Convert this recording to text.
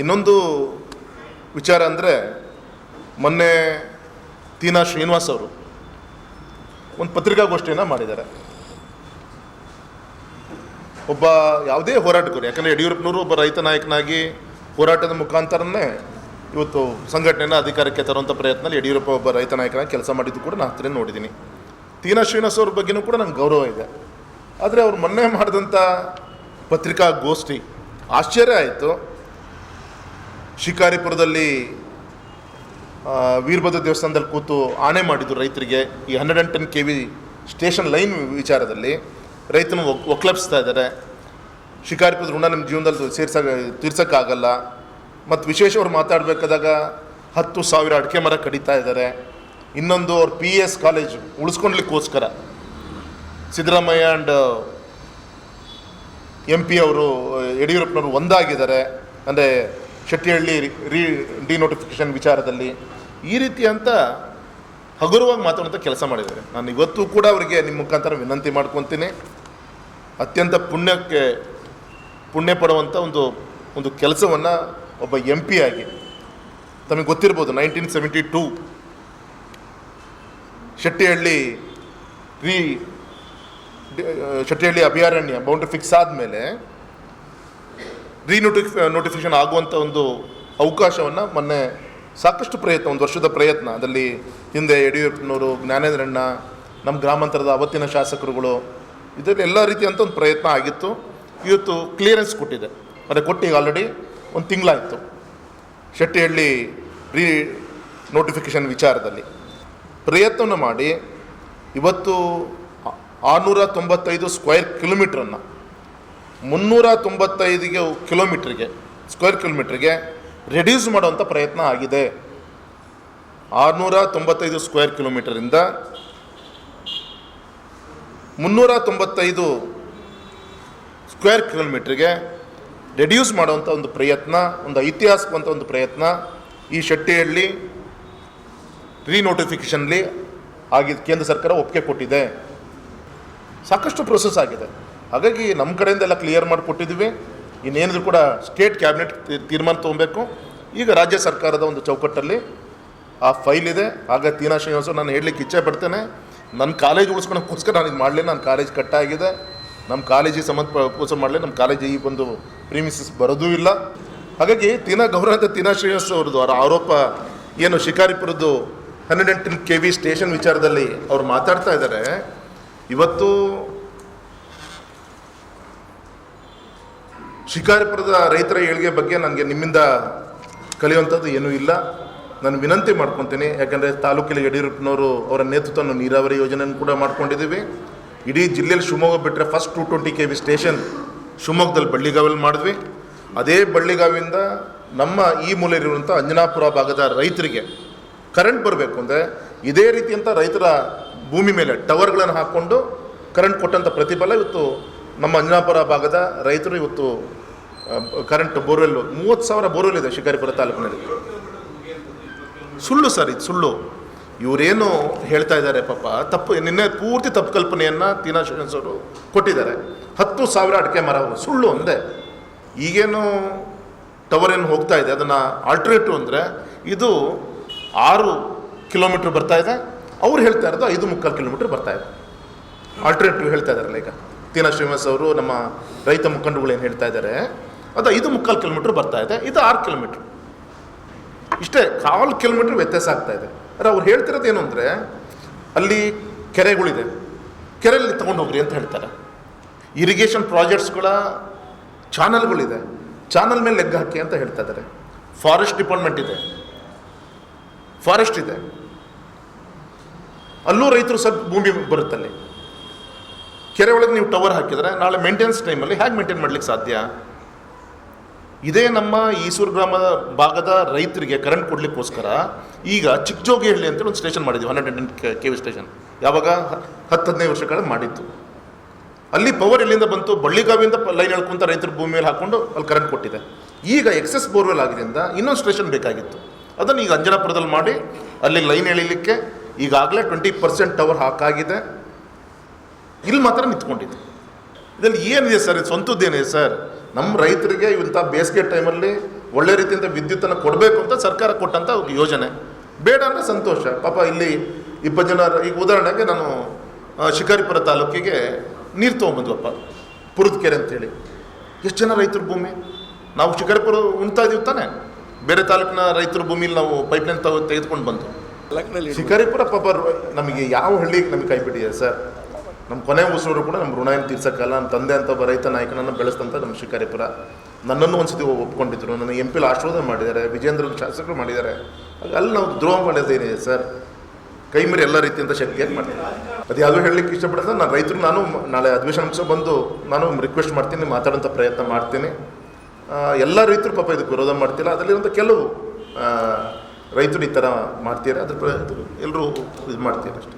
ಇನ್ನೊಂದು ವಿಚಾರ ಅಂದರೆ, ಮೊನ್ನೆ ತೀನಾ ಶ್ರೀನಿವಾಸ್ ಅವರು ಒಂದು ಪತ್ರಿಕಾಗೋಷ್ಠಿಯನ್ನು ಮಾಡಿದ್ದಾರೆ. ಒಬ್ಬ ಯಾವುದೇ ಹೋರಾಟಗಾರರು, ಯಾಕಂದರೆ ಯಡಿಯೂರಪ್ಪನವರು ಒಬ್ಬ ರೈತ ನಾಯಕನಾಗಿ ಹೋರಾಟದ ಮುಖಾಂತರನೇ ಇವತ್ತು ಸಂಘಟನೆಯನ್ನು ಅಧಿಕಾರಕ್ಕೆ ತರುವಂಥ ಪ್ರಯತ್ನದಲ್ಲಿ ಯಡಿಯೂರಪ್ಪ ಒಬ್ಬ ರೈತ ನಾಯಕನಾಗಿ ಕೆಲಸ ಮಾಡಿದ್ದು ಕೂಡ ನಾನು ಹತ್ತಿರ ನೋಡಿದ್ದೀನಿ. ತೀನಾ ಶ್ರೀನಿವಾಸ್ ಅವ್ರ ಬಗ್ಗೆನೂ ಕೂಡ ನಂಗೆ ಗೌರವ ಇದೆ. ಆದರೆ ಅವ್ರು ಮೊನ್ನೆ ಮಾಡಿದಂಥ ಪತ್ರಿಕಾಗೋಷ್ಠಿ ಆಶ್ಚರ್ಯ ಆಯಿತು. ಶಿಕಾರಿಪುರದಲ್ಲಿ ವೀರಭದ್ರ ದೇವಸ್ಥಾನದಲ್ಲಿ ಕೂತು ಆಣೆ ಮಾಡಿದ್ರು ರೈತರಿಗೆ. ಈ hundred and ten K V station line ವಿಚಾರದಲ್ಲಿ ರೈತನ ಒಕ್- ಒಕ್ಲಬ್ಸ್ತಾ ಇದ್ದಾರೆ. ಶಿಕಾರಿಪುರದ ಋಣ ನಿಮ್ಮ ಜೀವನದಲ್ಲಿ ಸೇರ್ಸ ತೀರ್ಸೋಕ್ಕಾಗಲ್ಲ. ಮತ್ತು ವಿಶೇಷ ಅವ್ರು ಮಾತಾಡಬೇಕಾದಾಗ ಹತ್ತು ಸಾವಿರ ಅಡಿಕೆ ಮರ ಕಡಿತಾ ಇದ್ದಾರೆ. ಇನ್ನೊಂದು ಅವ್ರ ಪಿ ಎಸ್ ಕಾಲೇಜ್ ಉಳಿಸ್ಕೊಳ್ಲಿಕ್ಕೋಸ್ಕರ ಸಿದ್ದರಾಮಯ್ಯ ಆ್ಯಂಡ್ ಎಂ ಪಿ ಅವರು, ಯಡಿಯೂರಪ್ಪನವರು ಒಂದಾಗಿದ್ದಾರೆ. ಅಂದರೆ ಶೆಟ್ಟಿಹಳ್ಳಿ ರೀ ಡಿನೋಟಿಫಿಕೇಶನ್ ವಿಚಾರದಲ್ಲಿ ಈ ರೀತಿ ಅಂತ ಹಗುರವಾಗಿ ಮಾತಾಡುವಂಥ ಕೆಲಸ ಮಾಡಿದ್ದಾರೆ. ನಾನು ಇವತ್ತು ಕೂಡ ಅವರಿಗೆ ನಿಮ್ಮ ಮುಖಾಂತರ ವಿನಂತಿ ಮಾಡ್ಕೊತೀನಿ. ಅತ್ಯಂತ ಪುಣ್ಯಕ್ಕೆ ಪುಣ್ಯ ಪಡುವಂಥ ಒಂದು ಒಂದು ಕೆಲಸವನ್ನು ಒಬ್ಬ ಎಂ ಪಿ ಆಗಿ, ತಮಗೆ ಗೊತ್ತಿರ್ಬೋದು, ನೈನ್ಟೀನ್ ಸೆವೆಂಟಿ ಟೂ ಶೆಟ್ಟಿಹಳ್ಳಿ ರೀ ಶೆಟ್ಟಿಹಳ್ಳಿ ಅಭಯಾರಣ್ಯ ಬೌಂಡ್ರಿ ಫಿಕ್ಸ್ ಆದಮೇಲೆ ರೀನೋಟಿಫ್ ನೋಟಿಫಿಕೇಶನ್ ಆಗುವಂಥ ಒಂದು ಅವಕಾಶವನ್ನು ಮೊನ್ನೆ ಸಾಕಷ್ಟು ಪ್ರಯತ್ನ, ಒಂದು ವರ್ಷದ ಪ್ರಯತ್ನ. ಅದರಲ್ಲಿ ಹಿಂದೆ ಯಡಿಯೂರಪ್ಪನವರು ಜ್ಞಾನೇಂದ್ರಣ್ಣ ನಮ್ಮ ಗ್ರಾಮಾಂತರದ ಅವತ್ತಿನ ಶಾಸಕರುಗಳು, ಇದರಲ್ಲಿ ಎಲ್ಲ ರೀತಿಯಂಥ ಒಂದು ಪ್ರಯತ್ನ ಆಗಿತ್ತು. ಇವತ್ತು ಕ್ಲಿಯರೆನ್ಸ್ ಕೊಟ್ಟಿದೆ. ಮತ್ತು ಕೊಟ್ಟಿಗೆ ಆಲ್ರೆಡಿ ಒಂದು ತಿಂಗಳಾಯಿತು. ಶೆಟ್ಟಿಹಳ್ಳಿ ರೀ ನೋಟಿಫಿಕೇಷನ್ ವಿಚಾರದಲ್ಲಿ. ಪ್ರಯತ್ನ ಮಾಡಿ, ಇವತ್ತು ಆರುನೂರ ತೊಂಬತ್ತೈದು ಸ್ಕ್ವೇರ್ ಕಿಲೋಮೀಟ್ರನ್ನು ಮುನ್ನೂರ ತೊಂಬತ್ತೈದಿಗೆ ಕಿಲೋಮೀಟ್ರಿಗೆ, ಸ್ಕ್ವೇರ್ ಕಿಲೋಮೀಟ್ರಿಗೆ ರೆಡ್ಯೂಸ್ ಮಾಡುವಂಥ ಪ್ರಯತ್ನ ಆಗಿದೆ. ಆರುನೂರ ತೊಂಬತ್ತೈದು ಸ್ಕ್ವೇರ್ ಕಿಲೋಮೀಟರಿಂದ ಮುನ್ನೂರ ತೊಂಬತ್ತೈದು ಸ್ಕ್ವೇರ್ ಕಿಲೋಮೀಟ್ರಿಗೆ ರೆಡ್ಯೂಸ್ ಮಾಡುವಂಥ ಒಂದು ಪ್ರಯತ್ನ, ಒಂದು ಐತಿಹಾಸಿಕವಂಥ ಒಂದು ಪ್ರಯತ್ನ ಈ ಶೆಟ್ಟಿಹಳ್ಳಿ ರೀನೋಟಿಫಿಕೇಷನ್ಲಿ ಆಗಿ ಕೇಂದ್ರ ಸರ್ಕಾರ ಒಪ್ಪಿಗೆ ಕೊಟ್ಟಿದೆ. ಸಾಕಷ್ಟು ಪ್ರೊಸೆಸ್ ಆಗಿದೆ. ಹಾಗಾಗಿ ನಮ್ಮ ಕಡೆಯಿಂದ ಎಲ್ಲ ಕ್ಲಿಯರ್ ಮಾಡಿಕೊಟ್ಟಿದ್ದೀವಿ ಇನ್ನೇನಿದ್ರು ಕೂಡ ಸ್ಟೇಟ್ ಕ್ಯಾಬಿನೆಟ್ ತೀರ್ಮಾನ ತೊಗೊಬೇಕು. ಈಗ ರಾಜ್ಯ ಸರ್ಕಾರದ ಒಂದು ಚೌಕಟ್ಟಲ್ಲಿ ಆ ಫೈಲ್ ಇದೆ. ಆಗ ತೀನಾ ಶ್ರೀನಿವಾಸ ನಾನು ಹೇಳಲಿಕ್ಕೆ ಇಚ್ಛೆ ಪಡ್ತೇನೆ. ನನ್ನ ಕಾಲೇಜ್ ಉಳಿಸ್ಕೊಳಕ್ಕೋಸ್ಕರ ನಾನು ಇದು ಮಾಡಲಿ ನನ್ನ ಕಾಲೇಜ್ ಕಟ್ಟಾಗಿದೆ ನಮ್ಮ ಕಾಲೇಜಿಗೆ ಸಂಬಂಧಕೋಸ್ಕರ ಮಾಡಲಿ ನಮ್ಮ ಕಾಲೇಜ್ ಈ ಒಂದು ಪ್ರೀಮಿಸಸ್ ಬರೋದೂ ಇಲ್ಲ. ಹಾಗಾಗಿ ತೀನಾ ಗೌರವ ಅಂತ ತೀನಾ ಶ್ರೀನಿವಾಸ ಅವ್ರದ್ದು ಅವರ ಆರೋಪ ಏನು ಶಿಕಾರಿಪುರದ್ದು ಹನ್ನೆರಡು ಎಂಟು ಟೆನ್ ಕೆ ವಿ ಸ್ಟೇಷನ್ ವಿಚಾರದಲ್ಲಿ ಅವ್ರು ಮಾತಾಡ್ತಾ ಇದ್ದಾರೆ. ಇವತ್ತು ಶಿಕಾರಿಪುರದ ರೈತರ ಏಳಿಗೆ ಬಗ್ಗೆ ನನಗೆ ನಿಮ್ಮಿಂದ ಕಲಿಯುವಂಥದ್ದು ಏನೂ ಇಲ್ಲ. ನಾನು ವಿನಂತಿ ಮಾಡ್ಕೊತೀನಿ. ಯಾಕಂದರೆ ತಾಲೂಕಿನ ಯಡಿಯೂರಪ್ಪನವರು ಅವರ ನೇತೃತ್ವ ನೀರಾವರಿ ಯೋಜನೆಯನ್ನು ಕೂಡ ಮಾಡ್ಕೊಂಡಿದ್ದೀವಿ. ಇಡೀ ಜಿಲ್ಲೆಯಲ್ಲಿ ಶಿವಮೊಗ್ಗ ಬಿಟ್ಟರೆ first two twenty K V station ಶಿವಮೊಗ್ಗದಲ್ಲಿ ಬಳ್ಳಿಗಾವಲ್ಲಿ ಮಾಡಿದ್ವಿ. ಅದೇ ಬಳ್ಳಿಗಾವಿಂದ ನಮ್ಮ ಈ ಮೂಲೆ ಇರುವಂಥ ಅಂಜನಾಪುರ ಭಾಗದ ರೈತರಿಗೆ ಕರೆಂಟ್ ಬರಬೇಕು ಅಂದರೆ ಇದೇ ರೀತಿಯಂಥ ರೈತರ ಭೂಮಿ ಮೇಲೆ ಟವರ್ಗಳನ್ನು ಹಾಕ್ಕೊಂಡು ಕರೆಂಟ್ ಕೊಟ್ಟಂಥ ಪ್ರತಿಫಲ ಇವತ್ತು ನಮ್ಮ ಅಂಜನಾಪುರ ಭಾಗದ ರೈತರು ಇವತ್ತು ಕರೆಂಟ್ ಬೋರ್ವೆಲ್ ಮೂವತ್ತು ಸಾವಿರ ಬೋರ್ವೆಲ್ ಇದೆ ಶಿಕಾರಿಪುರ ತಾಲೂಕಿನಲ್ಲಿ. ಸುಳ್ಳು ಸರ್ ಇದು, ಸುಳ್ಳು. ಇವರೇನು ಹೇಳ್ತಾ ಇದ್ದಾರೆ ಪಾಪ, ತಪ್ಪು, ನಿನ್ನೆ ಪೂರ್ತಿ ತಪ್ಪು ಕಲ್ಪನೆಯನ್ನು ತೀನಾ ಕೊಟ್ಟಿದ್ದಾರೆ. ಹತ್ತು ಸಾವಿರ ಅಡಿಕೆ ಮರ, ಸುಳ್ಳು ಒಂದೇ. ಈಗೇನು ಟವರ್ ಏನು ಹೋಗ್ತಾ ಇದೆ, ಅದನ್ನು ಆಲ್ಟರ್ನೇಟಿವ್ ಅಂದರೆ ಇದು ಆರು ಕಿಲೋಮೀಟ್ರ್ ಬರ್ತಾ ಇದೆ. ಅವ್ರು ಹೇಳ್ತಾ ಇರೋದು ಐದು ಮುಕ್ಕಾಲು ಕಿಲೋಮೀಟ್ರ್ ಬರ್ತಾ ಇದೆ. ಆಲ್ಟರ್ನೇಟಿವ್ ಹೇಳ್ತಾ ಇದ್ದಾರೆ ಈಗ. ತೀನಾ ಶ್ರೀನಿವಾಸ್ ಅವರು ನಮ್ಮ ರೈತ ಮುಖಂಡಗಳು ಏನು ಹೇಳ್ತಾ ಇದ್ದಾರೆ, ಅದು ಐದು ಮುಕ್ಕಾಲು ಕಿಲೋಮೀಟ್ರ್ ಬರ್ತಾ ಇದೆ, ಇದು ಆರು ಕಿಲೋಮೀಟ್ರ್ ಇಷ್ಟೇ ಕಾಲು ಕಿಲೋಮೀಟ್ರ್ ವ್ಯತ್ಯಾಸ ಆಗ್ತಾ ಇದೆ. ಆದರೆ ಅವ್ರು ಹೇಳ್ತಿರೋದು ಏನು ಅಂದರೆ, ಅಲ್ಲಿ ಕೆರೆಗಳಿದೆ, ಕೆರೆಯಲ್ಲಿ ತೊಗೊಂಡು ಹೋಗ್ರಿ ಅಂತ ಹೇಳ್ತಾರೆ. ಇರಿಗೇಷನ್ ಪ್ರಾಜೆಕ್ಟ್ಸ್ಗಳ ಚಾನಲ್ಗಳಿದೆ ಚಾನಲ್ ಮೇಲೆ ಲೆಗ್ ಹಾಕಿ ಅಂತ ಹೇಳ್ತಾ ಇದ್ದಾರೆ. ಫಾರೆಸ್ಟ್ ಡಿಪಾರ್ಟ್ಮೆಂಟ್ ಇದೆ. ಫಾರೆಸ್ಟ್ ಇದೆ. ಅಲ್ಲೂ ರೈತರು ಸ್ವಲ್ಪ ಭೂಮಿ ಬರುತ್ತಲ್ಲಿ. ಕೆರೆ ಒಳಗೆ ನೀವು ಟವರ್ ಹಾಕಿದರೆ ನಾಳೆ ಮೇಂಟೆನೆನ್ಸ್ ಟೈಮಲ್ಲಿ ಹೇಗೆ ಮೇಂಟೈನ್ ಮಾಡ್ಲಿಕ್ಕೆ ಸಾಧ್ಯ? ಇದೇ ನಮ್ಮ ಈಸೂರು ಗ್ರಾಮದ ಭಾಗದ ರೈತರಿಗೆ ಕರೆಂಟ್ ಕೊಡಲಿಕ್ಕೋಸ್ಕರ ಈಗ ಚಿಕ್ಕಜೋಗಿಹಳ್ಳಿ ಅಂತೇಳಿ ಒಂದು ಸ್ಟೇಷನ್ ಮಾಡಿದ್ವಿ ಹನ್ನೆರಡು ಕೆ ವಿ ಸ್ಟೇಷನ್ ಯಾವಾಗ? ಹತ್ತು ಹದಿನೈದು ವರ್ಷಗಳ ಮಾಡಿತ್ತು ಅಲ್ಲಿ ಪವರ್ ಎಲ್ಲಿಂದ ಬಂತು? ಬಳ್ಳಿಗಾವಿಯಿಂದ ಲೈನ್ ಹೇಳ್ಕೊಂತ ರೈತರ ಭೂಮಿ ಮೇಲೆ ಹಾಕೊಂಡು ಅಲ್ಲಿ ಕರೆಂಟ್ ಕೊಟ್ಟಿದೆ. ಈಗ ಎಕ್ಸೆಸ್ ಬೋರ್ವೆಲ್ ಆಗಿದ್ದರಿಂದ ಇನ್ನೊಂದು ಸ್ಟೇಷನ್ ಬೇಕಾಗಿತ್ತು. ಅದನ್ನು ಈಗ ಅಂಜನಾಪುರದಲ್ಲಿ ಮಾಡಿ ಅಲ್ಲಿ ಲೈನ್ ಎಳಿಲಿಕ್ಕೆ ಈಗಾಗಲೇ ಟ್ವೆಂಟಿ ಪರ್ಸೆಂಟ್ ಟವರ್ ಹಾಕಾಗಿದೆ. ಇಲ್ಲಿ ಮಾತ್ರ ನಿಂತ್ಕೊಂಡಿದೆ ಇದರಲ್ಲಿ ಏನಿದೆ ಸರ್? ಇದು ಸ್ವಂತದ್ದೇನಿದೆ ಸರ್. ನಮ್ಮ ರೈತರಿಗೆ ಇಂಥ ಬೇಸಿಗೆ ಟೈಮಲ್ಲಿ ಒಳ್ಳೆ ರೀತಿಯಿಂದ ವಿದ್ಯುತ್ತನ್ನು ಕೊಡಬೇಕು ಅಂತ ಸರ್ಕಾರ ಕೊಟ್ಟಂಥ ಒಂದು ಯೋಜನೆ. ಬೇಡ ಅಂದರೆ ಸಂತೋಷ. ಪಾಪ ಇಲ್ಲಿ ಇಪ್ಪತ್ತು ಜನ ಈಗ ಉದಾಹರಣೆಗೆ ನಾನು ಶಿಕಾರಿಪುರ ತಾಲೂಕಿಗೆ ನೀರು ತೊಗೊಂಬಂದ್ವಪ್ಪ ಪುರುದ್ಕೆರೆ ಅಂತೇಳಿ. ಎಷ್ಟು ಜನ ರೈತರ ಭೂಮಿ? ನಾವು ಶಿಕಾರಿಪುರ ಉಣ್ತಾ ಇದೀವಿ ತಾನೆ. ಬೇರೆ ತಾಲೂಕಿನ ರೈತರ ಭೂಮಿಲಿ ನಾವು ಪೈಪ್ಲೈನ್ ತಗೋ ತೆಗೆದುಕೊಂಡು ಬಂದು ಶಿಕಾರಿಪುರ ಪಾಪ ನಮಗೆ ಯಾವ ಹಳ್ಳಿಗೆ ನಮಗೆ ಕೈ ಬಿಟ್ಟಿದೆ ಸರ್? ನಮ್ಮ ಕೊನೆ ಉಸಿರು ಕೂಡ ನಮ್ಮ ಋಣ ಏನು ತೀರ್ಸೋಕ್ಕಲ್ಲ ನಮ್ಮ ತಂದೆ ಅಂತ ಒಬ್ಬ ರೈತ ನಾಯಕನನ್ನು ಬೆಳೆಸ್ತಂತ ನಮ್ಮ ಶಿಕಾರಿಪುರ. ನನ್ನನ್ನು ಒಂದ್ಸತಿ ಒಪ್ಕೊಂಡಿದ್ರು. ನನ್ನ ಎಂ ಪಿಲ್ ಆಶೀರ್ವಾದ ಮಾಡಿದ್ದಾರೆ ವಿಜೇಂದ್ರ ಶಾಸಕರು ಮಾಡಿದ್ದಾರೆ. ಅಲ್ಲಿ ನಾವು ದ್ರೋಹ ಮಾಡಿದ್ದೇನೆ ಸರ್? ಕೈ ಮೀರಿ ಎಲ್ಲ ರೀತಿಯಿಂದ ಶಕ್ತಿಯಾಗಿ ಮಾಡ್ತೀನಿ ಅದು ಯಾವುದೂ ಹೇಳಲಿಕ್ಕೆ ಇಷ್ಟಪಡೋದು ನಾನು ರೈತರು, ನಾನು ನಾಳೆ ಅಧಿವೇಶನ ಬಂದು ನಾನು ರಿಕ್ವೆಸ್ಟ್ ಮಾಡ್ತೀನಿ ಮಾತಾಡೋಂಥ ಪ್ರಯತ್ನ ಮಾಡ್ತೀನಿ. ಎಲ್ಲ ರೈತರು ಪಾಪ ಇದಕ್ಕೆ ವಿರೋಧ ಮಾಡ್ತಿಲ್ಲ. ಅದರಲ್ಲಿರುವಂಥ ಕೆಲವು ರೈತರು ಈ ಥರ ಮಾಡ್ತೀರಿ ಅದ್ರ ಎಲ್ಲರೂ ಇದು ಮಾಡ್ತೀರಿ ಅಷ್ಟೇ.